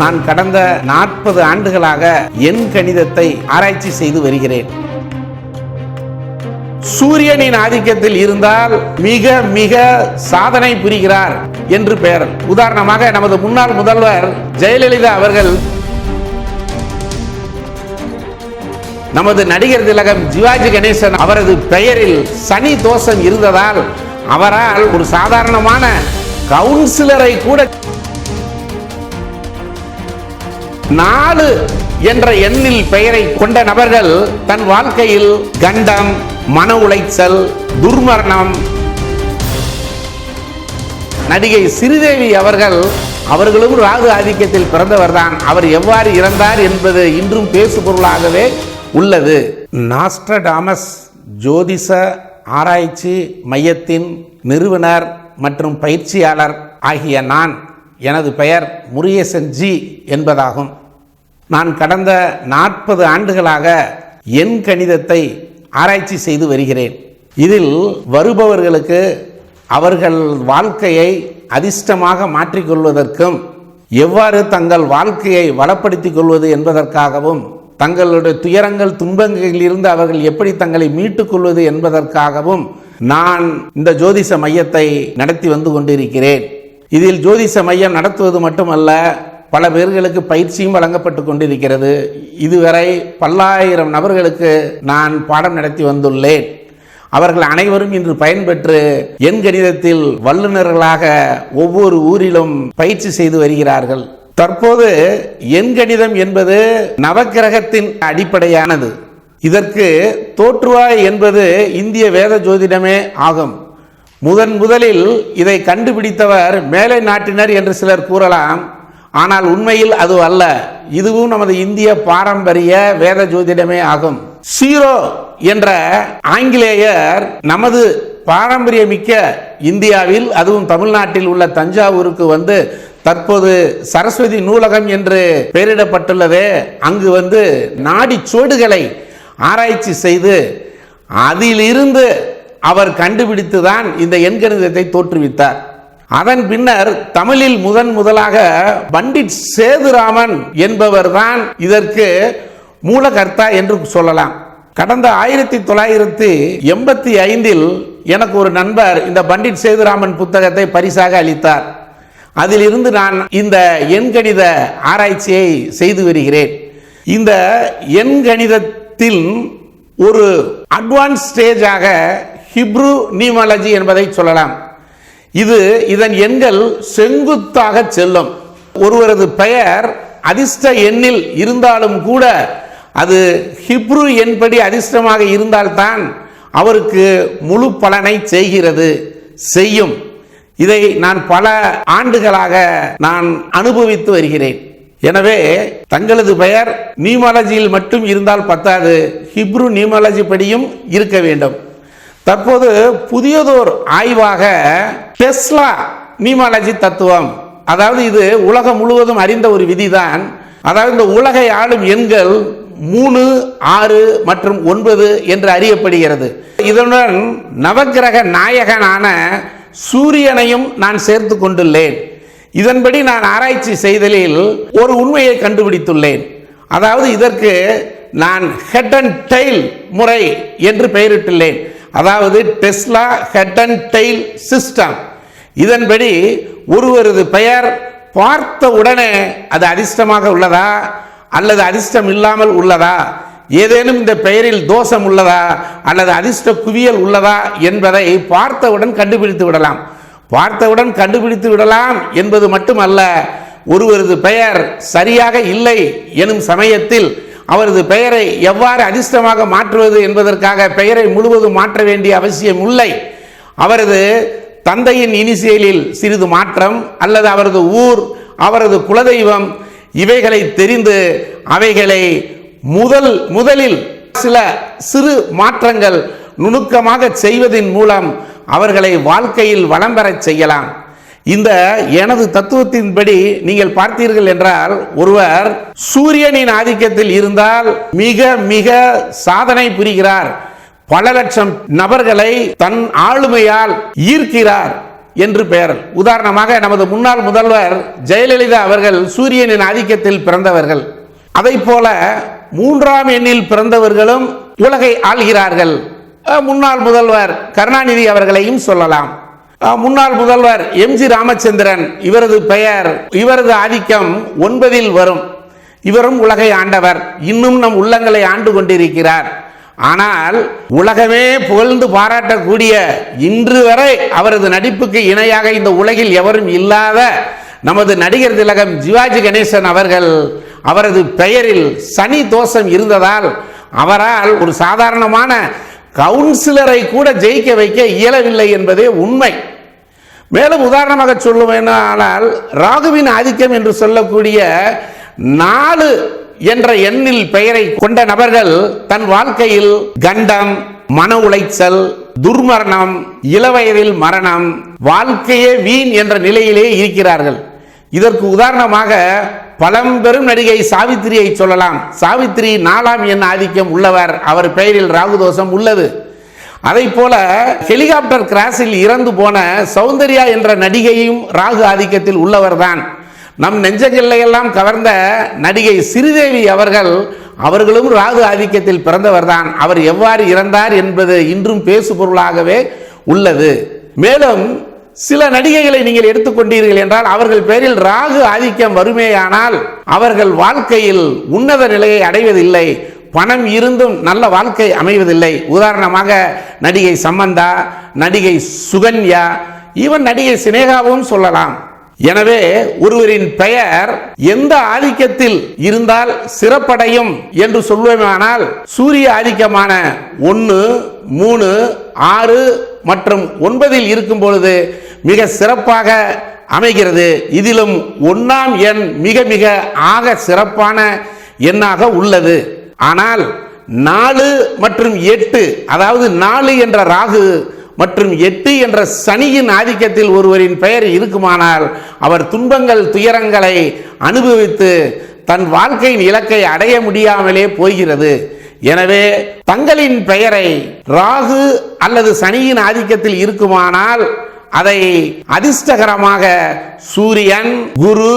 நான் கடந்த நாற்பது ஆண்டுகளாக எண் கணிதத்தை ஆராய்ச்சி செய்து வருகிறேன். சூரியனின் ஆதிக்கத்தில் இருந்தால் மிக மிக சாதனை புரிகிறார் என்று பெயர். உதாரணமாக நமது முன்னாள் முதல்வர் ஜெயலலிதா அவர்கள் நமது நடிகர் திலகம் சிவாஜி கணேசன் அவரது பெயரில் சனி தோஷம் இருந்ததால் அவரால் ஒரு சாதாரணமான கவுன்சிலரை கூட நாலு என்ற எண்ணில் பெயரை கொண்ட நபர்கள் தன் வாழ்க்கையில் கண்டம் மன உளைச்சல் துர்மரணம் நடிகை ஸ்ரீதேவி அவர்கள் அவர்களும் ராகு ஆதிக்கத்தில் பிறந்தவர்தான். அவர் எவ்வாறு இறந்தார் என்பது இன்றும் பேசுபொருளாகவே உள்ளது. நாஸ்ட்ரடாமஸ் ஜோதிஷ ஆராய்ச்சி மையத்தின் நிறுவனர் மற்றும் பயிற்சியாளர் ஆகிய நான். எனது பெயர் முருகேசன் ஜி என்பதாகும். நான் கடந்த நாற்பது ஆண்டுகளாக எண் கணிதத்தை ஆராய்ச்சி செய்து வருகிறேன். இதில் வருபவர்களுக்கு அவர்கள் வாழ்க்கையை அதிர்ஷ்டமாக மாற்றிக்கொள்வதற்கும் எவ்வாறு தங்கள் வாழ்க்கையை வளப்படுத்திக் கொள்வது என்பதற்காகவும் தங்களுடைய துயரங்கள் துன்பங்களிலிருந்து அவர்கள் எப்படி தங்களை மீட்டுக் கொள்வது என்பதற்காகவும் நான் இந்த ஜோதிஷ மையத்தை நடத்தி வந்து கொண்டிருக்கிறேன். இதில் ஜோதிஷ மையம் நடத்துவது மட்டுமல்ல பல பேர்களுக்கு பயிற்சியும் வழங்கப்பட்டு கொண்டிருக்கிறது. இதுவரை பல்லாயிரம் நபர்களுக்கு நான் பாடம் நடத்தி வந்துள்ளேன். அவர்கள் அனைவரும் இன்று பயன்பெற்று எண் கணிதத்தில் வல்லுநர்களாக ஒவ்வொரு ஊரிலும் பயிற்சி செய்து வருகிறார்கள். தற்போது எண் கணிதம் என்பது நவக்கிரகத்தின் அடிப்படையானது. இதற்கு தோற்றுவாய் என்பது இந்திய வேத ஜோதிடமே ஆகும். முதன் முதலில் இதை கண்டுபிடித்தவர் மேலை நாட்டினர் என்று சிலர் கூறலாம். ஆனால் உண்மையில் அது அல்ல. இதுவும் நமது இந்திய பாரம்பரிய வேத ஜோதிடமே ஆகும். சீரோ என்ற ஆங்கிலேயர் நமது பாரம்பரியமிக்க இந்தியாவில் அதுவும் தமிழ்நாட்டில் உள்ள தஞ்சாவூருக்கு வந்து தற்போது சரஸ்வதி நூலகம் என்று பெயரிடப்பட்டுள்ளது. அங்கு வந்து நாடி சோடுகளை ஆராய்ச்சி செய்து அதிலிருந்து அவர் கண்டுபிடித்துதான் இந்த எண்கணிதத்தை தோற்றுவித்தார். அதன் பின்னர் தமிழில் முதன் முதலாக பண்டிட் சேதுராமன் என்பவர்தான் இதற்கு மூலகர்த்தா என்று சொல்லலாம். கடந்த ஆயிரத்தி தொள்ளாயிரத்தி எண்பத்தி ஐந்தில் எனக்கு ஒரு நண்பர் இந்த பண்டிட் சேதுராமன் புத்தகத்தை பரிசாக அளித்தார். அதிலிருந்து நான் இந்த எண்கணித ஆராய்ச்சியை செய்து வருகிறேன். இந்த எண்கணிதத்தில் ஒரு அட்வான்ஸ் ஸ்டேஜாக ஹிப்ரு நியூமாலஜி என்பதை சொல்லலாம். இது இதன் எண்கள் செங்குத்தாக செல்லும். ஒருவரது பெயர் அதிர்ஷ்ட எண்ணில் இருந்தாலும் கூட அது ஹிப்ரு என்படி அதிர்ஷ்டமாக இருந்தால்தான் அவருக்கு முழு பலனை செய்கிறது செய்யும். இதை நான் பல ஆண்டுகளாக நான் அனுபவித்து வருகிறேன். எனவே தங்களது பெயர் நியூமாலஜியில் மட்டும் இருந்தால் பத்தாது ஹிப்ரு நியூமாலஜி படியும் இருக்க வேண்டும். தற்போது புதியதோர் ஆய்வாக டெஸ்லா நியூமாலஜி தத்துவம். அதாவது இது உலகம் முழுவதும் அறிந்த ஒரு விதிதான். அதாவது இந்த உலகை ஆளும் எண்கள் மூணு ஆறு மற்றும் ஒன்பது என்று அறியப்படுகிறது. இதனுடன் நவக்கிரக நாயகனான சூரியனையும் நான் சேர்த்து கொண்டுள்ளேன். இதன்படி நான் ஆராய்ச்சி செய்தலில் ஒரு உண்மையை கண்டுபிடித்துள்ளேன். அதாவது இதற்கு நான் ஹெட் அண்ட் டைல் முறை என்று பெயரிட்டுள்ளேன். அதாவது Tesla head and tail system இதன்படி ஒருவரது பெயர் பார்த்த உடனே அது அதிர்ஷ்டமாக உள்ளதா? அல்லது அதிர்ஷ்டம் இல்லாமல் உள்ளதா? ஏதேனும் இந்த பெயரில் தோஷம் உள்ளதா? அல்லது அதிர்ஷ்ட குவியல் உள்ளதா? என்பதை பார்த்தவுடன் கண்டுபிடித்து விடலாம். பார்த்தவுடன் கண்டுபிடித்து விடலாம் என்பது மட்டுமல்ல ஒருவரது பெயர் சரியாக இல்லை எனும் சமயத்தில் அவரது பெயரை எவ்வாறு அதிர்ஷ்டமாக மாற்றுவது என்பதற்காக பெயரை முழுவதும் மாற்ற வேண்டிய அவசியம் இல்லை. அவரது தந்தையின் இனிசியலில் சிறிது மாற்றம் அல்லது அவரது ஊர் அவரது குலதெய்வம் இவைகளை தெரிந்து அவைகளை முதல் முதலில் சில சிறு மாற்றங்கள் நுணுக்கமாக செய்வதன் மூலம் அவர்களை வாழ்க்கையில் வளம் பெறச் செய்யலாம். இந்த எனது தத்துவத்தின்படி நீங்கள் பார்த்தீர்கள் என்றால் ஒருவர் சூரியனின் ஆதிக்கத்தில் இருந்தால் மிக மிக சாதனை புரிகிறார். பல லட்சம் நபர்களை தன் ஆளுமையால் ஈர்க்கிறார் என்று பெயர். உதாரணமாக நமது முன்னாள் முதல்வர் ஜெயலலிதா அவர்கள் சூரியனின் ஆதிக்கத்தில் பிறந்தவர்கள். அதை போல மூன்றாம் எண்ணில் பிறந்தவர்களும் உலகை ஆள்கிறார்கள். முன்னாள் முதல்வர் கருணாநிதி அவர்களையும் சொல்லலாம். முன்னாள் முதல்வர் எம் ஜி ராமச்சந்திரன் இவரது பெயர் இவரது ஆதிக்கம் ஒன்பதில் வரும். இவரும் உலகை ஆண்டவர். இன்னும் நம் உள்ளங்களை ஆண்டு கொண்டிருக்கிறார். ஆனால் உலகமே புகழ்ந்து பாராட்டக்கூடிய இன்று வரை அவரது நடிப்புக்கு இணையாக இந்த உலகில் எவரும் இல்லாத நமது நடிகர் திலகம் சிவாஜி கணேசன் அவர்கள் அவரது பெயரில் சனி தோஷம் இருந்ததால் அவரால் ஒரு சாதாரணமான கவுன்சிலரை கூட ஜெயிக்க வைக்க இயலவில்லை என்பதே உண்மை. மேலும் உதாரணமாக சொல்லுவேனால் ராகுவின் ஆதிக்கம் என்று சொல்லக்கூடிய நாலு என்ற எண்ணில் பெயரை கொண்ட நபர்கள் தன் வாழ்க்கையில் கண்டம் மன உளைச்சல் துர்மரணம் இளவயதில் மரணம் வாழ்க்கையே வீண் என்ற நிலையிலே இருக்கிறார்கள். இதற்கு உதாரணமாக பழம்பெரும் நடிகை சாவித்திரியை சொல்லலாம். சாவித்திரி நாலாம் எண் ஆதிக்கம் உள்ளவர். அவர் பெயரில் ராகுதோஷம் உள்ளது. அதை போல ஹெலிகாப்டர் கிராஸில் இறந்து போன சௌந்தர்யா என்ற நடிகையும் ராகு ஆதிக்கத்தில் உள்ளவர்தான். நம் நெஞ்சங்கள்லையெல்லாம் கவர்ந்த நடிகை ஸ்ரீதேவி அவர்கள் அவர்களும் ராகு ஆதிக்கத்தில் பிறந்தவர்தான். அவர் எவ்வாறு இறந்தார் என்பது இன்றும் பேசு பொருளாகவே உள்ளது. மேலும் சில நடிகைகளை நீங்கள் எடுத்துக்கொண்டீர்கள் என்றால் அவர்கள் பேரில் ராகு ஆதிக்கம் வருமேயானால் அவர்கள் வாழ்க்கையில் உன்னத நிலையை அடைவதில்லை. பணம் இருந்தும் நல்ல வாழ்க்கை அமைவதில்லை. உதாரணமாக நடிகை சம்பந்தா நடிகை சுகன்யா ஈவன் நடிகை சினேகாவும் சொல்லலாம். எனவே ஒருவரின் பெயர் எந்த ஆதிக்கத்தில் இருந்தால் சிறப்படையும் என்று சொல்லுவேமானால் சூரிய ஆதிக்கமான ஒன்று மூணு ஆறு மற்றும் ஒன்பதில் இருக்கும் பொழுது மிக சிறப்பாக அமைகிறது. இதிலும் ஒன்றாம் எண் மிக மிக ஆக சிறப்பான எண்ணாக உள்ளது. ஆனால் நாலு மற்றும் எட்டு அதாவது நாலு என்ற ராகு மற்றும் எட்டு என்ற சனியின் ஆதிக்கத்தில் ஒருவரின் பெயர் இருக்குமானால் அவர் துன்பங்கள் துயரங்களை அனுபவித்து தன் வாழ்க்கையின் இலக்கை அடைய முடியாமலே போகிறது. எனவே தங்களின் பெயரை ராகு அல்லது சனியின் ஆதிக்கத்தில் இருக்குமானால் அதை அதிர்ஷ்டகரமாக சூரியன் குரு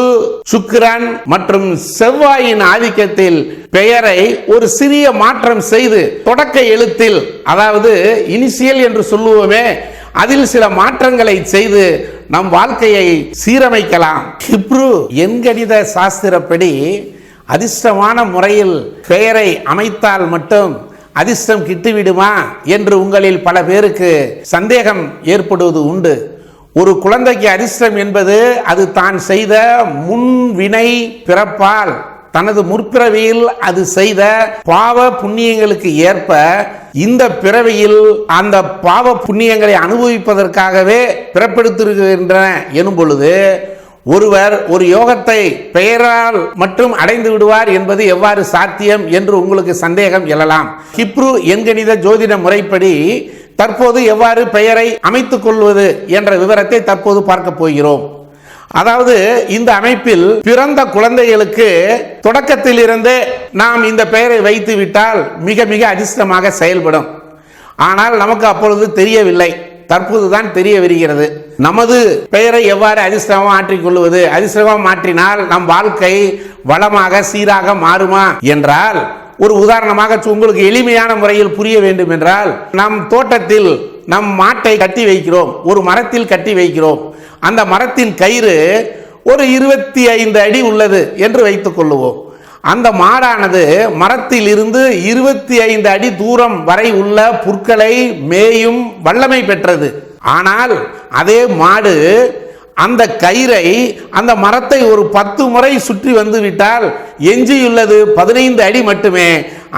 சுக்கிரன் மற்றும் செவ்வாயின் ஆதிக்கத்தில் பெயரை ஒரு சிறிய மாற்றம் செய்து தொடக்க எழுத்தில் அதாவது இனிஷியல் என்று சொல்லுவோமே அதில் சில மாற்றங்களை செய்து நம் வாழ்க்கையை சீரமைக்கலாம். ஹிப்ரு எண்கணித சாஸ்திரப்படி அதிர்ஷ்டமான முறையில் பெயரை அமைத்தால் மட்டும் அதிர்ஷ்டம் கிட்டுவிடுமா என்று உங்களில் பல பேருக்கு சந்தேகம் ஏற்படுவது உண்டு. ஒரு குழந்தைக்கு அதிர்ஷ்டம் என்பது அது தான் செய்த முன்வினை பிறப்பால். தனது முற்பிறவியில் அது செய்த பாவ புண்ணியங்களுக்கு ஏற்ப இந்த பிறவியில் அந்த பாவ புண்ணியங்களை அனுபவிப்பதற்காகவே பிறப்பெடுத்திருக்கின்றன எனும் பொழுது ஒருவர் ஒரு யோகத்தை பெயரால் மட்டும் அடைந்து விடுவார் என்பது எவ்வாறு சாத்தியம் என்று உங்களுக்கு சந்தேகம் எழலாம். ஹிப்ரு எண்கணித ஜோதிட முறைப்படி தற்போது எவ்வாறு பெயரை அமைத்துக் கொள்வது என்ற விவரத்தை தற்போது பார்க்க போகிறோம். அதாவது இந்த அமைப்பில் பிறந்த குழந்தைகளுக்கு தொடக்கத்திலிருந்தே நாம் இந்த பெயரை வைத்து விட்டால் மிக மிக அதிர்ஷ்டமாக செயல்படும். ஆனால் நமக்கு அப்பொழுது தெரியவில்லை. தற்போதுதான் தெரிய வருகிறது. நமது பெயரை எவ்வாறு அதிர்ஷ்டமாக மாற்றிக்கொள்வது அதிர்ஷ்டமாக மாற்றினால் நம் வாழ்க்கை வளமாக சீராக மாறுமா என்றால் ஒரு உதாரணமாக உங்களுக்கு எளிமையான முறையில் புரிய வேண்டும் என்றால் நம் தோட்டத்தில் நம் மாட்டை கட்டி வைக்கிறோம். ஒரு மரத்தில் கட்டி வைக்கிறோம். அந்த மரத்தின் கயிறு ஒரு இருபத்தி ஐந்து அடி உள்ளது என்று வைத்துக் கொள்ளுவோம். அந்த மாடானது மரத்திலிருந்து இருபத்தி ஐந்து அடி தூரம் வரை உள்ள புற்களை மேயும் வல்லமை பெற்றது. ஆனால் அதே மாடு அந்த கயிறை அந்த மரத்தை ஒரு பத்து முறை சுற்றி வந்து விட்டால் எஞ்சியுள்ளது பதினைந்து அடி மட்டுமே.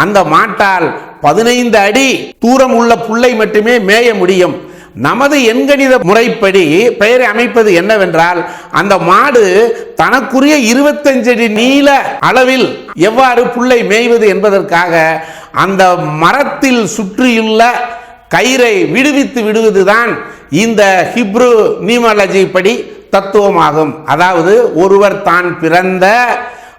அந்த மாட்டால் பதினைந்து அடி தூரம் உள்ள புல்லை மட்டுமே மேய முடியும். நமது எண்கணித முறைப்படி பெயரை அமைப்பது என்னவென்றால் அந்த மாடு தனக்குரிய இருபத்தஞ்சு அடி நீள அளவில் எவ்வாறு புல்லை மேய்வது என்பதற்காக அந்த மரத்தில் சுற்றியுள்ள கயிறை விடுவித்து விடுவதுதான் இந்த ஹிப்ரு நியூமாலஜி படி தத்துவமாகும். அதாவது ஒருவர் தான் பிறந்த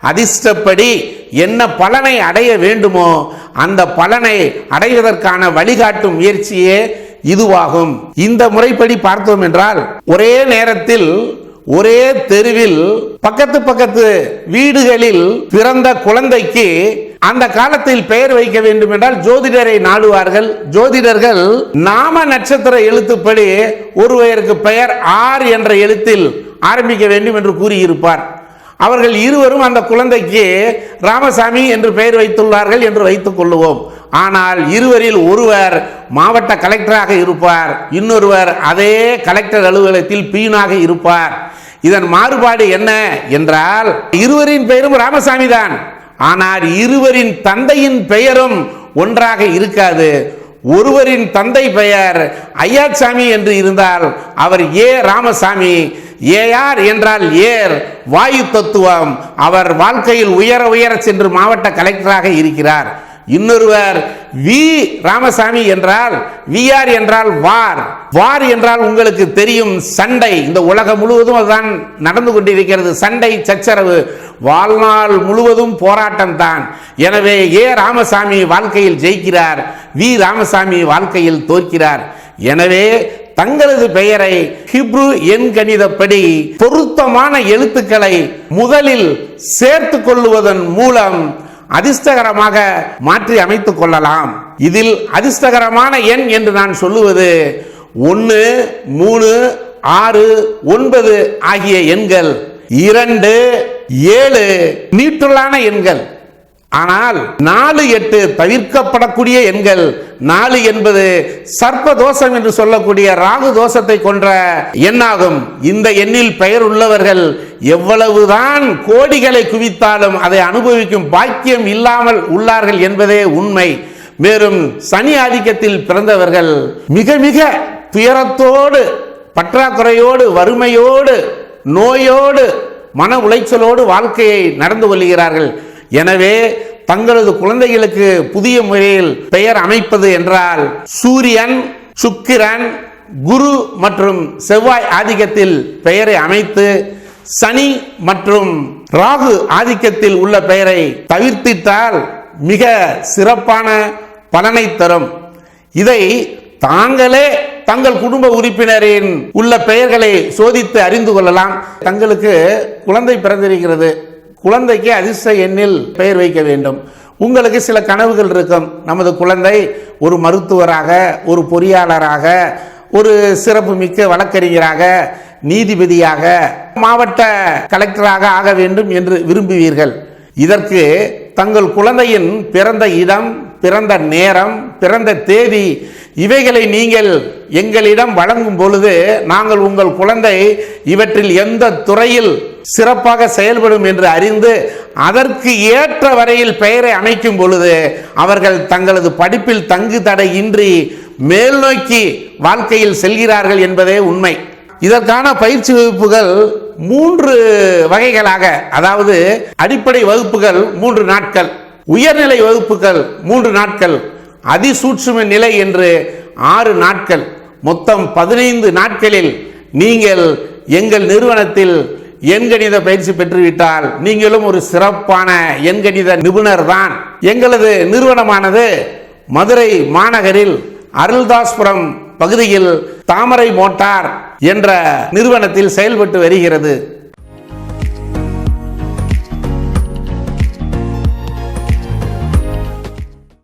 அதிர்ஷ்டப்படி என்ன பலனை அடைய வேண்டுமோ அந்த பலனை அடைவதற்கான வழிகாட்டும் முயற்சியே இதுவாகும். இந்த முறைப்படி பார்த்தோம் என்றால் ஒரே நேரத்தில் ஒரே தெருவில் பக்கத்து பக்கத்து வீடுகளில் பிறந்த குழந்தைக்கு அந்த காலத்தில் பெயர் வைக்க வேண்டும் என்றால் ஜோதிடரை நாடுவார்கள். ஜோதிடர்கள் நாம நட்சத்திர எழுத்துப்படி ஒருவருக்கு பெயர் ஆர் என்ற எழுத்தில் ஆரம்பிக்க வேண்டும் என்று கூறியிருப்பார். அவர்கள் இருவரும் அந்த குழந்தைக்கு ராமசாமி என்று பெயர் வைத்துள்ளார்கள் என்று வைத்துக் கொள்ளுவோம். ஆனால் இருவரில் ஒருவர் மாவட்ட கலெக்டராக இருப்பார் இன்னொருவர் அதே கலெக்டர் அலுவலகத்தில் பீனாக இருப்பார். இதன் மாறுபாடு என்ன என்றால் இருவரின் பெயரும் ராமசாமி தான். ஆனால் இருவரின் தந்தையின் பெயரும் ஒன்றாக இருக்காது. ஒருவரின் தந்தை பெயர் ஐயாச்சாமி என்று இருந்தால் அவர் ஏ ராமசாமி ஏஆர் என்றால் ஏர் வாயு தத்துவம். அவர் வாழ்க்கையில் உயர உயர சென்று மாவட்ட கலெக்டராக இருக்கிறார். இன்னொருவர் வி ராமசாமி என்றால் விஆர் என்றால் வார். வார் என்றால் உங்களுக்கு தெரியும் சண்டை. இந்த உலகம் முழுவதும் அதுதான் நடந்து கொண்டிருக்கிறது. சண்டை சச்சரவு. வாழ்நாள் முழுவதும் போராட்டம் தான். எனவே ஏ ராமசாமி வாழ்க்கையில் ஜெயிக்கிறார். வி ராமசாமி வாழ்க்கையில் தோற்கிறார். எனவே தங்களது பெயரை ஹிப்ரு எண் கணிதப்படி பொருத்தமான எழுத்துக்களை முதலில் சேர்த்து கொள்ளுவதன் மூலம் அதிர்ஷ்டகரமாக மாற்றி அமைத்துக் கொள்ளலாம். இதில் அதிர்ஷ்டகரமான எண் என்று நான் சொல்லுவது ஒன்று மூணு ஆறு ஒன்பது ஆகிய எண்கள் இரண்டு ஏழு நீற்றலான எண்கள். ஆனால் நாலு எட்டு தவிர்க்கப்படக்கூடிய எண்கள் நாலு என்பது சர்ப்ப தோஷம் என்று சொல்லக்கூடிய ராகு தோஷத்தை கொன்ற எண்ணாகும். இந்த எண்ணில் பெயர் உள்ளவர்கள் எவ்வளவுதான் கோடிகளை குவித்தாலும் அதை அனுபவிக்கும் பாக்கியம் இல்லாமல் உள்ளார்கள் என்பதே உண்மை. மேலும் சனி ஆதிக்கத்தில் பிறந்தவர்கள் மிக மிக துயரத்தோடு பற்றாக்குறையோடு வறுமையோடு நோயோடு மன உளைச்சலோடு வாழ்க்கையை நடந்து கொள்கிறார்கள் எனவே தங்களது குழந்தைகளுக்கு புதிய முறையில் பெயர் அமைப்பது என்றால் சூரியன் சுக்கிரன் குரு மற்றும் செவ்வாய் ஆதிக்கத்தில் பெயரை அமைத்து சனி மற்றும் ராகு ஆதிக்கத்தில் உள்ள பெயரை தவிர்த்திட்டால் மிக சிறப்பான பலனை தரும். இதை தாங்களே தங்கள் குடும்ப உறுப்பினரின் உள்ள பெயர்களை சோதித்து அறிந்து கொள்ளலாம். தங்களுக்கு குழந்தை பிறந்திருக்கிறது. குழந்தைக்கு அதிர்ஷ்ட எண்ணில் பெயர் வைக்க வேண்டும். உங்களுக்கு சில கனவுகள் இருக்கும். நமது குழந்தை ஒரு மருத்துவராக ஒரு பொறியாளராக ஒரு சிறப்பு மிக்க வழக்கறிஞராக நீதிபதியாக மாவட்ட கலெக்டராக ஆக வேண்டும் என்று விரும்புவீர்கள். இதற்கு தங்கள் குழந்தையின் பிறந்த இடம் பிறந்த நேரம் பிறந்த தேதி இவைகளை நீங்கள் எங்களிடம் வழங்கும் பொழுது நாங்கள் உங்கள் குழந்தை இவற்றில் எந்த துறையில் சிறப்பாக செயல்படும் என்று அறிந்து அதற்கு ஏற்ற வரையில் பெயரை அமைக்கும் பொழுது அவர்கள் தங்களது படிப்பில் தங்கு தடையின்றி மேல் நோக்கி வாழ்க்கையில் செல்கிறார்கள் என்பதே உண்மை. இதற்கான பயிற்சி வகுப்புகள் மூன்று வகைகளாக அதாவது அடிப்படை வகுப்புகள் மூன்று நாட்கள் உயர்நிலை வகுப்புகள் மூன்று நாட்கள் அதிசூட்சும நிலை என்று ஆறு நாட்கள். மொத்தம் பதினைந்து நாட்களில் நீங்கள் எங்கள் நிறுவனத்தில் எண்கணித பயிற்சி பெற்றுவிட்டால் நீங்களும் ஒரு சிறப்பான எண்கணித நிபுணர் தான் எங்களது நிறுவனமானது மதுரை மாநகரில் அருள்தாஸ்புரம் பகுதியில் தாமரை மோட்டார் என்ற நிறுவனத்தில் செயல்பட்டு வருகிறது.